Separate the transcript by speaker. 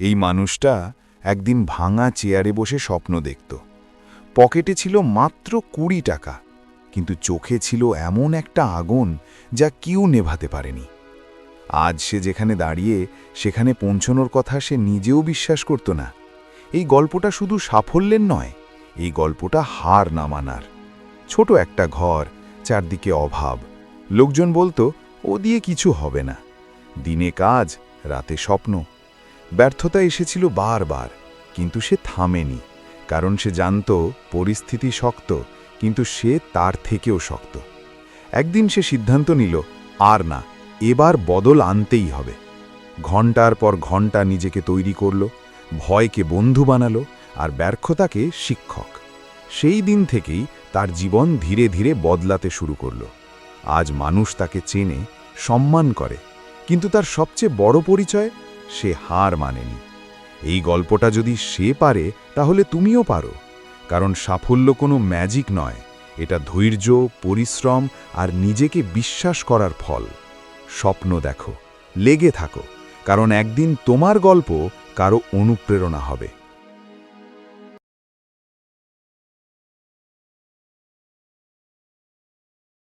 Speaker 1: এই মানুষটা একদিন ভাঙা চেয়ারে বসে স্বপ্ন দেখত। পকেটে ছিল মাত্র কুড়ি টাকা, কিন্তু চোখে ছিল এমন একটা আগুন যা কেউ নেভাতে পারেনি। আজ সে যেখানে দাঁড়িয়ে সেখানে পৌঁছনোর কথা সে নিজেও বিশ্বাস করত না। এই গল্পটা শুধু সাফল্যের নয়, এই গল্পটা হার না মানার। ছোট একটা ঘর, চারদিকে অভাব। লোকজন বলতো, ও দিয়ে কিছু হবে না। দিনে কাজ, রাতে স্বপ্ন। ব্যর্থতা এসেছিল বারবার, কিন্তু সে থামেনি, কারণ সে জানত পরিস্থিতি শক্ত, কিন্তু সে তার থেকেও শক্ত। একদিন সে সিদ্ধান্ত নিল, আর না, এবার বদল আনতেই হবে। ঘণ্টার পর ঘণ্টা নিজেকে তৈরি করল, ভয়কে বন্ধু বানালো আর ব্যর্থতাকে শিক্ষক। সেই দিন থেকেই তার জীবন ধীরে ধীরে বদলাতে শুরু করল। আজ মানুষ তাকে চেনে, সম্মান করে, কিন্তু তার সবচেয়ে বড় পরিচয় সে হার মানেনি। এই গল্পটা যদি সে পারে, তাহলে তুমিও পারো। কারণ সাফল্য কোনো ম্যাজিক নয়। এটা ধৈর্য, পরিশ্রম আর নিজেকে বিশ্বাস করার ফল। স্বপ্ন দেখো, লেগে থাকো। কারণ একদিন তোমার গল্প কারও অনুপ্রেরণা হবে।